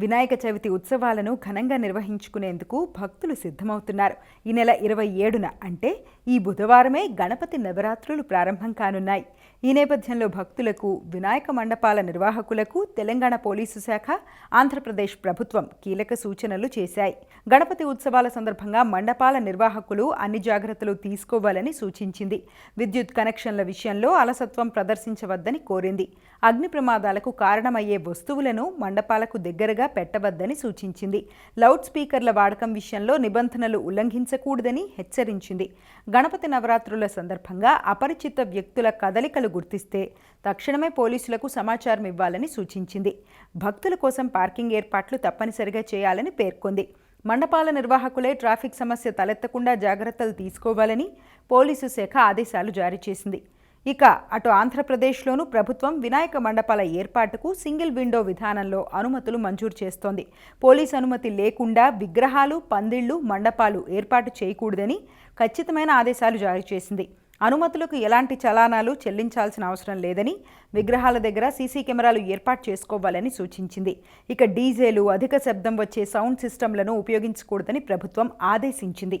వినాయక చవితి ఉత్సవాలను ఘనంగా నిర్వహించుకునేందుకు భక్తులు సిద్ధమవుతున్నారు. ఈ నెల ఇరవై ఏడున అంటే ఈ బుధవారమే గణపతి నవరాత్రులు ప్రారంభం కానున్నాయి. ఈ నేపథ్యంలో భక్తులకు వినాయక మండపాల నిర్వాహకులకు తెలంగాణ పోలీసు శాఖ ఆంధ్రప్రదేశ్ ప్రభుత్వం కీలక సూచనలు చేశాయి. గణపతి ఉత్సవాల సందర్భంగా మండపాల నిర్వాహకులు అన్ని జాగ్రత్తలు తీసుకోవాలని సూచించింది. విద్యుత్ కనెక్షన్ల విషయంలో అలసత్వం ప్రదర్శించవద్దని కోరింది. అగ్ని ప్రమాదాలకు కారణమయ్యే వస్తువులను మండపాలకు దగ్గరగా పెట్టవద్దని సూచించింది. లౌడ్ స్పీకర్ల వాడకం విషయంలో నిబంధనలు ఉల్లంఘించకూడదని హెచ్చరించింది. గణపతి నవరాత్రుల సందర్భంగా అపరిచిత వ్యక్తుల కదలికలు గుర్తిస్తే తక్షణమే పోలీసులకు సమాచారం ఇవ్వాలని సూచించింది. భక్తుల కోసం పార్కింగ్ ఏర్పాట్లు తప్పనిసరిగా చేయాలని పేర్కొంది. మండపాల నిర్వాహకులే ట్రాఫిక్ సమస్య తలెత్తకుండా జాగ్రత్తలు తీసుకోవాలని పోలీసు శాఖ ఆదేశాలు జారీ చేసింది. ఇక అటు ఆంధ్రప్రదేశ్లోనూ ప్రభుత్వం వినాయక మండపాల ఏర్పాటుకు సింగిల్ విండో విధానంలో అనుమతులు మంజూరు చేస్తోంది. పోలీస్ అనుమతి లేకుండా విగ్రహాలు పందిళ్ళు మండపాలు ఏర్పాటు చేయకూడదని ఖచ్చితమైన ఆదేశాలు జారీ చేసింది. అనుమతులకు ఎలాంటి చలానాలు చెల్లించాల్సిన అవసరం లేదని విగ్రహాల దగ్గర సీసీ కెమెరాలు ఏర్పాటు చేసుకోవాలని సూచించింది. ఇక డీజేలు అధిక శబ్దం వచ్చే సౌండ్ సిస్టంలను ఉపయోగించకూడదని ప్రభుత్వం ఆదేశించింది.